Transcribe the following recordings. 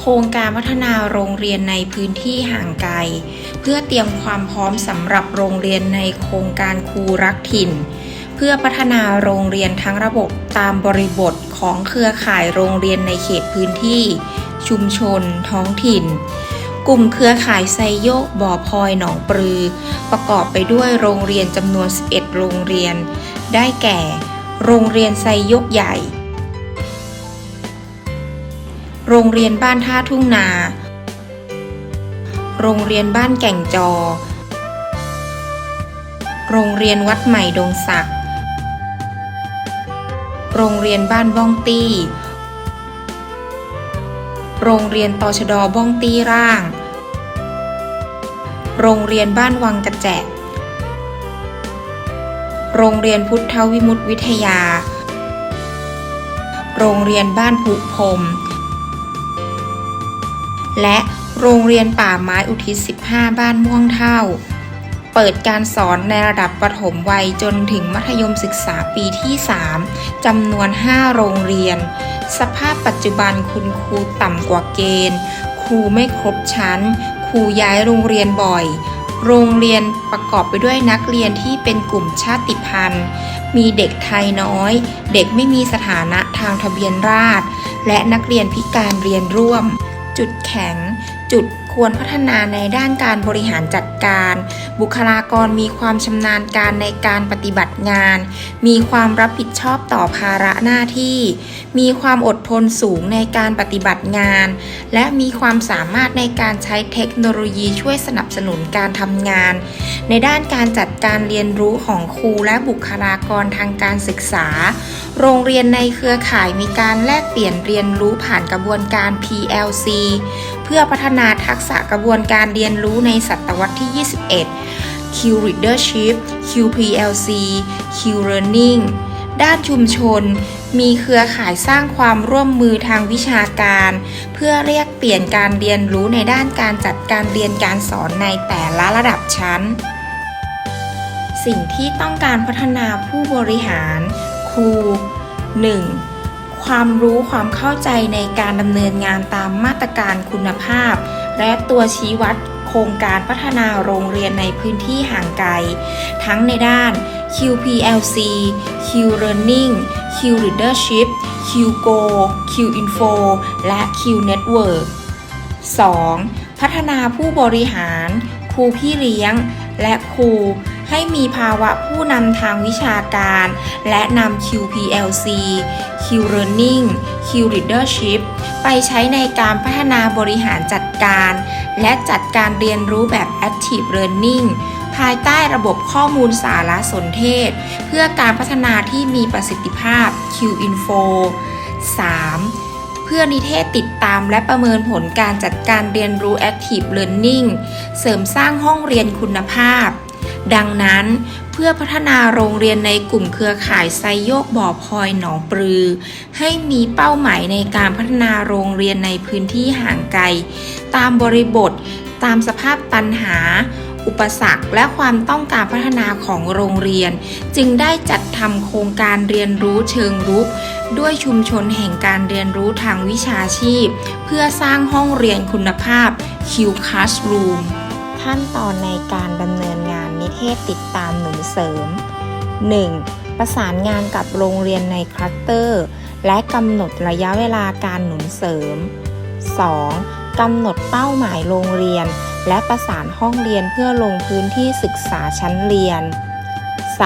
โครงการพัฒนาโรงเรียนในพื้นที่ห่างไกล เพื่อเตรียมความพร้อมสำหรับโรงเรียนในโครงการครูรักถิ่น เพื่อพัฒนาโรงเรียนทั้งระบบตามบริบทของเครือข่ายโรงเรียนในเขตพื้นที่ ชุมชน ท้องถิ่น กลุ่มเครือข่ายไซโยกบ่อพลอยหนองปลือ ประกอบไปด้วยโรงเรียนจำนวน 11 โรงเรียน ได้แก่ โรงเรียนไซโยกใหญ่ โรงเรียนบ้านท่าทุ่งนา โรงเรียนบ้านแก่งจอ โรงเรียนวัดใหม่ดงศักดิ์ โรงเรียนบ้านบ้องตี้ โรงเรียนตชดบ้องตี้ร่าง โรงเรียนบ้านวังกระแจโรงเรียนพุทธวิมุตติวิทยา โรงเรียนบ้านผุพรม และโรงเรียนป่าไม้อุทิศ 15 บ้านม่วงเท่า เปิดการสอนในระดับประถมวัยจนถึงมัธยมศึกษาปีที่ 3จำนวน 5 โรงเรียน สภาพปัจจุบันคุณครูต่ำกว่าเกณฑ์ ครูไม่ครบชั้น ครูย้ายโรงเรียนบ่อย โรงเรียนประกอบไปด้วยนักเรียนที่เป็นกลุ่มชาติพันธุ์ มีเด็กไทยน้อย เด็กไม่มีสถานะทางทะเบียนราษฎรและนักเรียนพิการเรียนร่วม จุดแข็ง จุด ควรพัฒนาในด้านการบริหารจัดการ บุคลากรมีความชำนาญการในการปฏิบัติงาน มีความรับผิดชอบต่อภาระหน้าที่ มีความอดทนสูงในการปฏิบัติงาน และมีความสามารถในการใช้เทคโนโลยีช่วยสนับสนุนการทำงาน ในด้านการจัดการเรียนรู้ของครูและบุคลากรทางการศึกษา โรงเรียนในเครือข่ายมีการแลกเปลี่ยนเรียนรู้ผ่านกระบวนการ PLC พื่อพัฒนาทักษะกระบวนการเรียนรู้ในศตวรรษที่ 21 Q Readership QPLC Q Learning ด้านชุมชน มีเครือข่ายสร้างความร่วมมือทางวิชาการ เพื่อเรียกเปลี่ยนการเรียนรู้ในด้านการจัดการเรียนการสอนในแต่ละระดับชั้น สิ่งที่ต้องการพัฒนาผู้บริหาร ครู 1. ความรู้ความเข้าใจในการดำเนินงานตามมาตรการคุณภาพ และตัวชี้วัดโครงการพัฒนาโรงเรียนในพื้นที่ห่างไกล ทั้งในด้าน QPLC Q Learning Q Leadership Q Go Q Info และ Q Network 2. พัฒนาผู้บริหาร ครูพี่เลี้ยง และครู ให้มีภาวะผู้นำทางวิชาการ และนำ QPLC Q Learning Q Leadership ไปใช้ในการพัฒนาบริหารจัดการ และจัดการเรียนรู้แบบ Active Learning ภายใต้ระบบข้อมูลสารสนเทศ เพื่อการพัฒนาที่มีประสิทธิภาพ Q Info 3. เพื่อนิเทศติดตามและประเมินผลการจัดการเรียนรู้ Active Learning เสริมสร้างห้องเรียนคุณภาพ ดังนั้นเพื่อพัฒนาโรงเรียนในกลุ่มเครือข่ายไซโยกบ่อพลอยหนองปลือ ให้มีเป้าหมายในการพัฒนาโรงเรียนในพื้นที่ห่างไกล ตามบริบท ตามสภาพปัญหา อุปสรรคและความต้องการพัฒนาของโรงเรียน จึงได้จัดทำโครงการเรียนรู้เชิงรุกด้วยชุมชนแห่งการเรียนรู้ทางวิชาชีพ เพื่อสร้างห้องเรียนคุณภาพ Q Classroom ขั้นตอนในการดำเนิน ทศติดตามหนุนเสริม 1. ประสานงานกับโรงเรียนในคลัสเตอร์ และกำหนดระยะเวลาการหนุนเสริม 2. กำหนดเป้าหมายโรงเรียน และประสานห้องเรียนเพื่อลงพื้นที่ศึกษาชั้นเรียน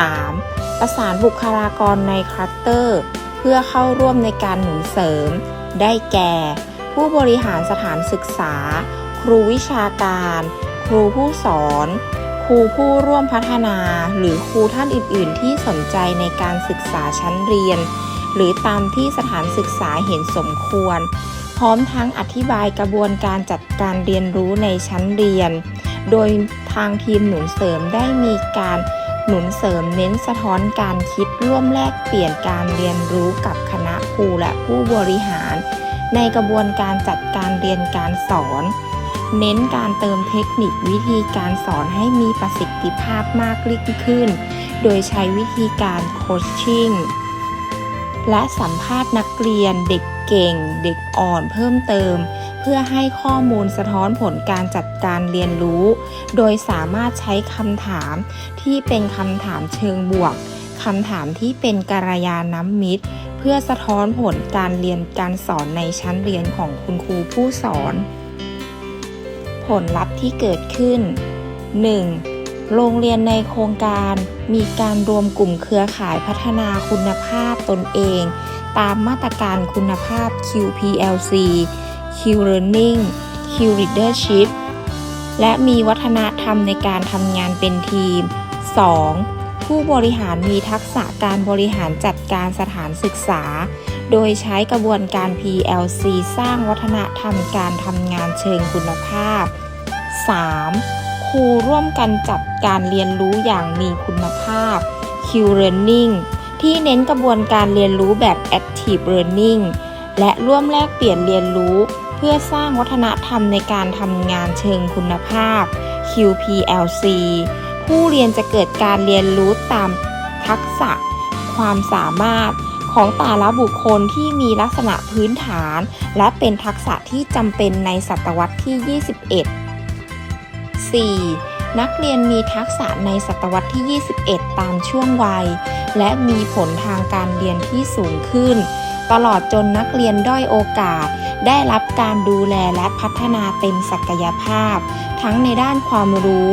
3. ประสานบุคลากรในคลัสเตอร์ เพื่อเข้าร่วมในการหนุนเสริม ได้แก่ ผู้บริหารสถานศึกษา ครูวิชาการ ครูผู้สอน ครูผู้ร่วมพัฒนา หรือครูท่านอื่น ๆ ที่สนใจในการศึกษาชั้นเรียน หรือตามที่สถานศึกษาเห็นสมควร พร้อมทั้งอธิบายกระบวนการจัดการเรียนรู้ในชั้นเรียน โดยทางทีมหนุนเสริมได้มีการหนุนเสริมเน้นสะท้อนการคิดร่วมแลกเปลี่ยนการเรียนรู้กับคณะครูและผู้บริหาร ในกระบวนการจัดการเรียนการสอน เน้นการเติมเทคนิควิธีการสอนให้มีประสิทธิภาพมากยิ่งขึ้น โดยใช้วิธีการโคชชิ่งและสัมภาษณ์นักเรียนเด็กเก่ง เด็กอ่อนเพิ่มเติม เพื่อให้ข้อมูลสะท้อนผลการจัดการเรียนรู้ โดยสามารถใช้คำถามที่เป็นคำถามเชิงบวกคำถามที่เป็นกัลยาณมิตร เพื่อสะท้อนผลการเรียนการสอนในชั้นเรียนของคุณครูผู้สอน ผลลัพธ์ที่เกิดขึ้น 1. โรงเรียนในโครงการมีการรวมกลุ่มเครือข่ายพัฒนาคุณภาพตนเอง ตามมาตรการคุณภาพ QPLC Q Learning Q Leadership และมีวัฒนธรรมในการทำงานเป็นทีม 2. ผู้บริหารมีทักษะการบริหารจัดการสถานศึกษา โดยใช้กระบวนการ PLC สร้างวัฒนธรรมการทำงานเชิงคุณภาพ 3. ครูร่วมกันจัดการเรียนรู้อย่างมีคุณภาพ Q Learning ที่เน้นกระบวนการเรียนรู้แบบ Active Learning และร่วมแลกเปลี่ยนเรียนรู้ เพื่อสร้างวัฒนธรรมในการทำงานเชิงคุณภาพ QPLC ผู้เรียนจะเกิดการเรียนรู้ตามทักษะ ความสามารถ ของแต่ละบุคคลที่มีลักษณะพื้นฐาน และเป็นทักษะที่จำเป็นในศตวรรษที่ 21 4. นักเรียนมีทักษะในศตวรรษที่ 21 ตามช่วงวัย และมีผลทางการเรียนที่สูงขึ้น ตลอดจนนักเรียนด้อยโอกาส ได้รับการดูแลและพัฒนาเต็มศักยภาพ ทั้งในด้านความรู้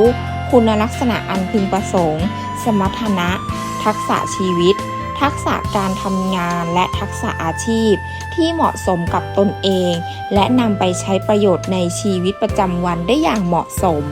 คุณลักษณะอันพึงประสงค์ สมรรถนะ ทักษะชีวิต ทักษะการทำงานและทักษะอาชีพ ที่เหมาะสมกับตนเอง และนำไปใช้ประโยชน์ในชีวิตประจำวันได้อย่างเหมาะสม